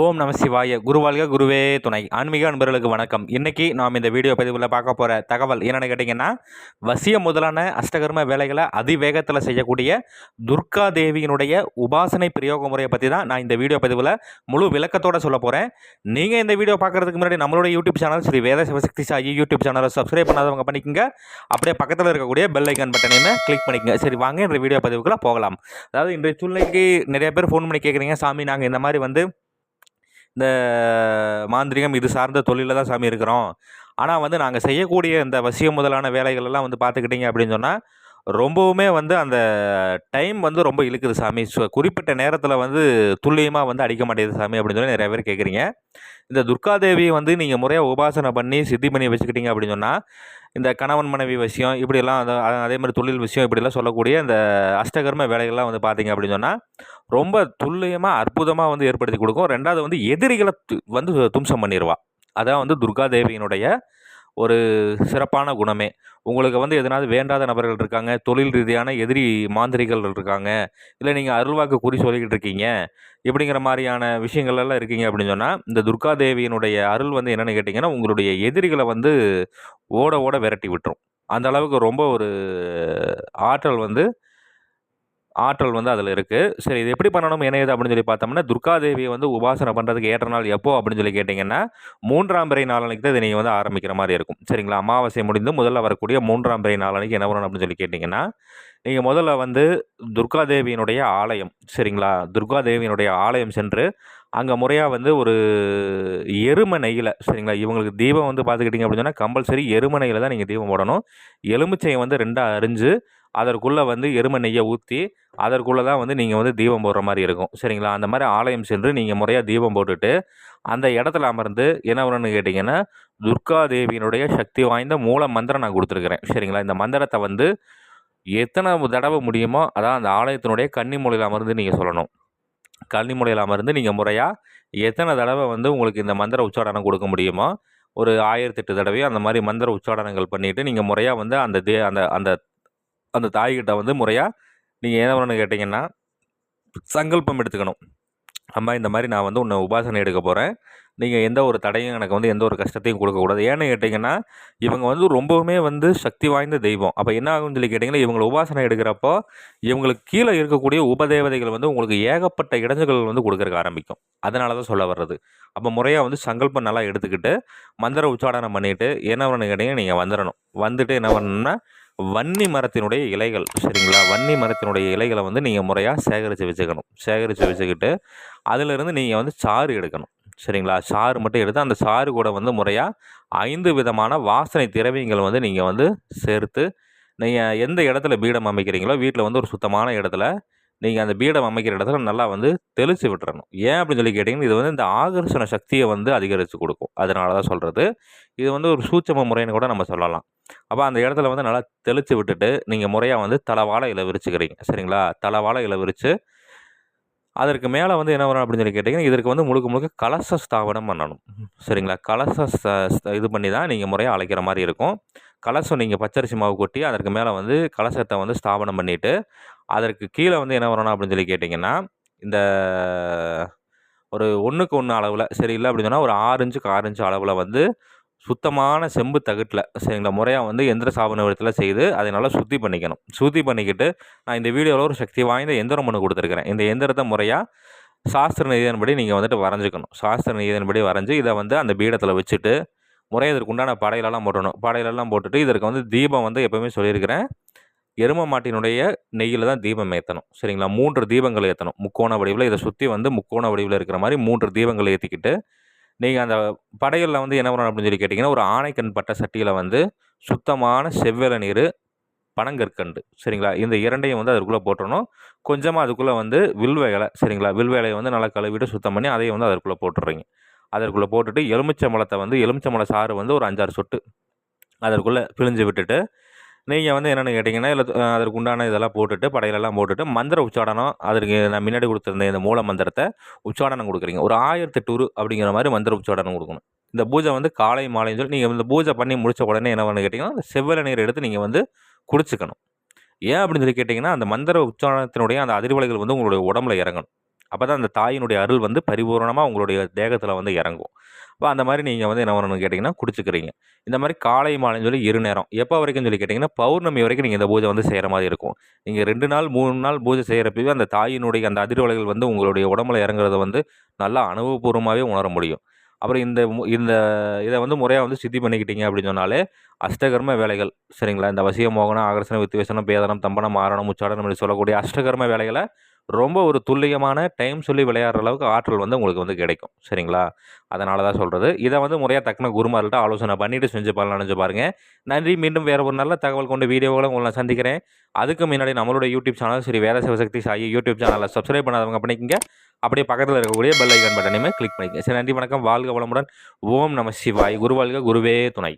ஓம் நம சிவாய. குருவாழ்க குருவே துணை. ஆன்மீக அன்பர்களுக்கு வணக்கம். இன்றைக்கி நாம் இந்த வீடியோ பதிவில் பார்க்க போகிற தகவல் என்னென்னு கேட்டிங்கன்னா வசிய முதலான அஷ்டகர்ம வேலைகளை அதிவேகத்தில் செய்யக்கூடிய துர்கா தேவியினுடைய உபாசனை பிரயோக முறையை பற்றி தான் நான் இந்த வீடியோ பதிவில் முழு விளக்கத்தோடு சொல்ல போகிறேன் நீங்கள் இந்த வீடியோ பார்க்குறதுக்கு முன்னாடி நம்மளுடைய YouTube channel Sri Veda Sivasakthi Sai YouTube சேனலை சப்ஸ்கிரைப் பண்ணாதவங்க பண்ணிக்கோங்க. அப்படியே பக்கத்தில் இருக்கக்கூடிய பெல் ஐக்கன் பட்டனையுமே கிளிக் பண்ணிக்கங்க. சரி வாங்க இந்த வீடியோ பதிவுக்குள்ளே போகலாம். அதாவது இன்றைய சூழ்நிலைக்கு நிறைய பேர் ஃபோன் பண்ணி கேட்குறீங்க சாமி நாங்கள் இந்த மாதிரி வந்து இந்த மாந்திரிகம் இது சார்ந்த தொழிலில் தான் சாமி இருக்கிறோம். ஆனால் வந்து நாங்கள் செய்யக்கூடிய இந்த வசிய முதலான வேலைகள் எல்லாம் வந்து பார்த்துக்கிட்டிங்க அப்படின்னு சொன்னால் ரொம்பவுமே வந்து அந்த டைம் வந்து ரொம்ப இழுக்குது சாமி. ஸோ குறிப்பிட்ட நேரத்தில் வந்து துல்லியமாக வந்து அடிக்க மாட்டேங்குது சாமி அப்படின்னு சொல்லி நிறைய பேர் கேட்குறீங்க இந்த துர்காதேவியை வந்து நீங்கள் முறையாக உபாசனை பண்ணி சித்தி பண்ணி வச்சுக்கிட்டீங்க அப்படின்னு சொன்னால் இந்த கணவன் மனைவி விஷயம் இப்படியெல்லாம் அத- அதே மாதிரி தொழில் விஷயம் இப்படிலாம் சொல்லக்கூடிய இந்த அஷ்டகர்ம வேலைகள்லாம் வந்து பார்த்தீங்க அப்படின்னு சொன்னால் ரொம்ப துல்லியமாக அற்புதமாக வந்து ஏற்படுத்தி கொடுக்கும். ரெண்டாவது வந்து எதிரிகளை து- வந்து தும்சம் பண்ணிடுவா அதான் வந்து துர்காதேவியினுடைய ஒரு சிறப்பான குணமே. உங்களுக்கு வந்து எதனாவது வேண்டாத நபர்கள் இருக்காங்க தொழில் ரீதியான எதிரி மாந்திரிகள் இருக்காங்க இல்லை நீங்கள் அருள்வாக்கு குறி சொல்லிக்கிட்டு இருக்கீங்க இப்படிங்கிற மாதிரியான விஷயங்கள் எல்லாம் இருக்கீங்க அப்படின்னு சொன்னால் இந்த துர்காதேவியினுடைய அருள் வந்து என்னென்னு கேட்டிங்கன்னா உங்களுடைய எதிரிகளை வந்து ஓட ஓட விரட்டி விட்டுரும். அந்த அளவுக்கு ரொம்ப ஒரு ஆற்றல் வந்து ஆற்றல் வந்து அதில் இருக்குது சரி இது எப்படி பண்ணணும்? என்ன அப்படின்னு சொல்லி பார்த்தோம்னா துர்காதேவியை வந்து உபாசனை பண்ணுறதுக்கு ஏற்ற நாள் எப்போ அப்படின்னு சொல்லி கேட்டிங்கன்னா மூன்றாம் பிறை நாளன்னைக்கு தான் இதை நீங்கள் வந்து ஆரம்பிக்கிற மாதிரி இருக்கும். சரிங்களா? அமாவாசை முடிந்து முதல்ல வரக்கூடிய மூன்றாம் பிறை நாளன்னைக்கு என்ன வரணும் அப்படின்னு சொல்லி கேட்டிங்கன்னா நீங்கள் முதல்ல வந்து துர்காதேவியினுடைய ஆலயம் சரிங்களா? துர்காதேவியினுடைய ஆலயம் சென்று அங்கே முறையாக வந்து ஒரு எரும நெய்யில் சரிங்களா? இவங்களுக்கு தீபம் வந்து பார்த்துக்கிட்டிங்க அப்படின்னு சொன்னால் கம்பல்சரி எரும நெய்யில் தான் நீங்கள் தீபம் போடணும். எலுமிச்சையை வந்து ரெண்டாக அரிஞ்சு அதற்குள்ளே வந்து எருமை நெய்யை ஊற்றி அதற்குள்ளே தான் வந்து நீங்கள் வந்து தீபம் போடுற மாதிரி இருக்கும். சரிங்களா? அந்த மாதிரி ஆலயம் சென்று நீங்கள் முறையாக தீபம் போட்டுட்டு அந்த இடத்துல அமர்ந்து என்ன பண்ணணும்னு கேட்டிங்கன்னா துர்கா தேவியினுடைய சக்தி வாய்ந்த மூல மந்திரம் நான் கொடுத்துருக்குறேன். சரிங்களா? இந்த மந்திரத்தை வந்து எத்தனை தடவை முடியுமோ அதான் அந்த ஆலயத்தினுடைய கன்னி மூலையில் அமர்ந்து நீங்கள் சொல்லணும். கன்னிமூலையில் அமர்ந்து நீங்கள் முறையாக எத்தனை தடவை வந்து உங்களுக்கு இந்த மந்திர உச்சாரணம் கொடுக்க முடியுமோ ஒரு ஆயிரத்தெட்டு தடவையோ அந்த மாதிரி மந்திர உச்சாரணங்கள் பண்ணிவிட்டு நீங்கள் முறையாக வந்து அந்த தே அந்த அந்த அந்த தாய்கிட்ட வந்து முறையாக நீங்கள் என்ன பண்ணணும்னு கேட்டிங்கன்னா சங்கல்பம் எடுத்துக்கணும். அம்மா இந்த மாதிரி நான் வந்து உன்னை உபாசனை எடுக்க போகிறேன் நீங்கள் எந்த ஒரு தடையும் எனக்கு வந்து எந்த ஒரு கஷ்டத்தையும் கொடுக்கக்கூடாது ஏன்னு கேட்டிங்கன்னா இவங்க வந்து ரொம்பவுமே வந்து சக்தி வாய்ந்த தெய்வம். அப்போ என்ன ஆகும்னு சொல்லி கேட்டிங்கன்னா இவங்களை உபாசனை எடுக்கிறப்போ இவங்களுக்கு கீழே இருக்கக்கூடிய உபதேவதைகள் வந்து உங்களுக்கு ஏகப்பட்ட இடைஞ்சல்கள் வந்து கொடுக்கறக்கு ஆரம்பிக்கும். அதனால தான் சொல்ல வர்றது. அப்போ முறையாக வந்து சங்கல்பம் நல்லா எடுத்துக்கிட்டு மந்திர உச்சாடனம் பண்ணிவிட்டு என்ன பண்ணணும் கேட்டிங்கன்னா நீங்கள் வந்துடணும் வந்துட்டு என்ன பண்ணணும்னா வன்னி மரத்தினுடைய இலைகள் சரிங்களா? வன்னி மரத்தினுடைய இலைகளை வந்து நீங்கள் முறையாக சேகரித்து வச்சுக்கணும். சேகரித்து வச்சுக்கிட்டு அதிலிருந்து நீங்கள் வந்து சாறு எடுக்கணும் சரிங்களா? சாறு மட்டும் எடுத்து அந்த சாறு கூட வந்து முறையாக ஐந்து விதமான வாசனை திரவியங்கள் வந்து நீங்கள் வந்து சேர்த்து நீங்கள் எந்த இடத்துல பீடம் அமைக்கிறீங்களோ வீட்டில் வந்து ஒரு சுத்தமான இடத்துல நீங்கள் அந்த பீடம் அமைக்கிற இடத்துல நல்லா வந்து தெளித்து விட்டுறணும். ஏன் அப்படின்னு சொல்லி கேட்டிங்கன்னா இது வந்து இந்த ஆகர்ஷண சக்தியை வந்து அதிகரித்து கொடுக்கும். அதனால தான் சொல்கிறது இது வந்து ஒரு சூட்சம முறைன்னு கூட நம்ம சொல்லலாம். அப்போ அந்த இடத்துல வந்து நல்லா தெளித்து விட்டுட்டு நீங்கள் முறையாக வந்து தலைவாழை இலை விரிச்சுக்கிறீங்க. சரிங்களா? தலவாழை இலை விரித்து அதற்கு மேலே வந்து என்ன வரும் அப்படின்னு சொல்லி கேட்டிங்கன்னா இதற்கு வந்து முழுக்க முழுக்க கலச ஸ்தாபனம் பண்ணணும். சரிங்களா? கலச இது பண்ணி தான் நீங்கள் முறையாக அழைக்கிற மாதிரி இருக்கும். கலசம் நீங்கள் பச்சரிசி மாவு கொட்டி அதற்கு மேலே வந்து கலசத்தை வந்து ஸ்தாபனம் பண்ணிவிட்டு அதற்கு கீழே வந்து என்ன வரணும் அப்படின்னு சொல்லி கேட்டிங்கன்னா இந்த ஒரு ஒன்றுக்கு ஒன்று அளவில் சரி இல்லை அப்படின்னு சொன்னால் ஒரு ஆறு இன்ச்சுக்கு ஆறு இன்ச்சு அளவில் வந்து சுத்தமான செம்பு தகட்டில் சரிங்களா? முறையாக வந்து எந்திர சாபன விதத்தில் செய்து அதை நல்லா சுத்தி பண்ணிக்கணும். சுத்தி பண்ணிக்கிட்டு நான் இந்த வீடியோவில் ஒரு சக்தி வாய்ந்த எந்திரம் ஒன்று கொடுத்துருக்குறேன். இந்த எந்திரத்தை முறையாக சாஸ்திர நிதியின்படி நீங்கள் வந்துட்டு வரைஞ்சிக்கணும். சாஸ்திர நிதியின்படி வரைஞ்சி இதை வந்து அந்த பீடத்தில் வச்சுட்டு முறை இதற்கு உண்டான படையிலெல்லாம் போட்டணும். படையிலெல்லாம் போட்டுட்டு இதற்கு வந்து தீபம் வந்து எப்போவுமே சொல்லியிருக்கிறேன். எரும மாட்டினுடைய நெய்யில் தான் தீபம் ஏற்றணும் சரிங்களா? மூன்று தீபங்கள் ஏற்றணும் முக்கோண வடிவில் இதை சுற்றி வந்து முக்கோண வடிவில் இருக்கிற மாதிரி மூன்று தீபங்கள் ஏற்றிக்கிட்டு நீங்கள் அந்த படையலில் வந்து என்ன பண்ணணும் அப்படின்னு சொல்லி கேட்டிங்கன்னா ஒரு ஆணைக்கண் பட்ட சட்டியில் வந்து சுத்தமான செவ்வேல நீர் பனங்கற்கண்டு சரிங்களா? இந்த இரண்டையும் வந்து அதுக்குள்ளே போட்டுறணும். கொஞ்சமாக அதுக்குள்ளே வந்து வில்வேலை சரிங்களா? வில்வேலையை வந்து நல்லா கழுவிட்டு சுத்தம் பண்ணி அதையும் வந்து அதற்குள்ளே போட்டுடுறீங்க அதற்குள்ளே போட்டுட்டு எலுமிச்சம்பழத்தை வந்து எலுமிச்சம்பழ சாறு வந்து ஒரு அஞ்சாறு சொட்டு அதற்குள்ளே பிழிஞ்சு விட்டுட்டு நீங்கள் வந்து என்னென்னு கேட்டிங்கன்னா இல்லை அதற்கு உண்டான இதெல்லாம் போட்டுட்டு படையிலெல்லாம் போட்டுட்டு மந்திர உச்சாடனம் அதற்கு நான் முன்னாடி கொடுத்துருந்த இந்த மூல மந்திரத்தை உச்சாடனம் கொடுக்குறீங்க. ஒரு ஆயிரத்து டூரு அப்படிங்கிற மாதிரி மந்திர உச்சாடனம் கொடுக்கணும். இந்த பூஜை வந்து காலை மாலைன்னு சொல்லி நீங்கள் இந்த பூஜை பண்ணி முடித்த உடனே என்ன பண்ணு கேட்டிங்கன்னா அந்த செவ்வல நீர் எடுத்து நீங்கள் வந்து குடிச்சுக்கணும். ஏன் அப்படின்னு சொல்லி கேட்டிங்கன்னா அந்த மந்திர உச்சாரணத்தினுடைய அந்த அதிர்வலைகள் வந்து உங்களுடைய உடம்புல இறங்கணும். அப்போ தான் அந்த தாயினுடைய அருள் வந்து பரிபூரணமாக உங்களுடைய தேகத்தில் வந்து இறங்கும். இப்போ அந்த மாதிரி நீங்கள் வந்து என்ன பண்ணணும்னு கேட்டிங்கன்னா குடிச்சிக்கிறீங்க. இந்த மாதிரி காலை மாலைன்னு சொல்லி இரு நேரம். எப்போ வரைக்கும் சொல்லி கேட்டிங்கன்னா பௌர்ணமி வரைக்கும் நீங்கள் இந்த பூஜை வந்து செய்கிற மாதிரி இருக்கும். நீங்கள் ரெண்டு நாள் மூணு நாள் பூஜை செய்கிறப்பவே அந்த தாயினுடைய அந்த அதிர்வலைகள் வந்து உங்களுடைய உடம்புல இறங்குறத வந்து நல்லா அனுபவபூர்வமாகவே உணர முடியும். அப்புறம் இந்த மு- இந்த இதை வந்து முறையாக வந்து சித்தி பண்ணிக்கிட்டீங்க அப்படின்னு சொன்னாலே அஷ்டகர்ம வேலைகள் சரிங்களா? இந்த வசிய மோகனம் ஆகர்ஷணம் வித்வேசனம் பேதனம் தம்பனம் ஆரணம் உச்சாடனம் இப்படி சொல்லக்கூடிய அஷ்டகர்ம வேலைகளை ரொம்ப ஒரு துல்லியமான டைம் சொல்லி விளையாடுற அளவுக்கு ஆற்றல் வந்து உங்களுக்கு வந்து கிடைக்கும். சரிங்களா? அதனால தான் சொல்கிறது இதை வந்து முறையாக தக்கன குருமார்கள்ட்ட ஆலோசனை பண்ணிவிட்டு செஞ்சு பலன் அடைஞ்சு பாருங்கள் நன்றி. மீண்டும் வேறு ஒரு நல்ல தகவல் கொண்டு வீடியோவில் உங்களை நான் சந்திக்கிறேன். அதுக்கு முன்னாடி நம்மளோட யூடியூப் சேனல் சரி வேத சிவசக்தி சாயி யூடியூப் சேனலை சப்ஸ்கிரைப் பண்ணாதவங்க பண்ணிக்கங்க. அப்படியே பக்கத்தில் இருக்கக்கூடிய பெல் ஐக்கான் பட்டனையுமே கிளிக் பண்ணிக்கங்க. சரி நன்றி வணக்கம். வாழ்க வளமுடன். ஓம் நம சிவாய். குருவாழ்க குருவே துணை.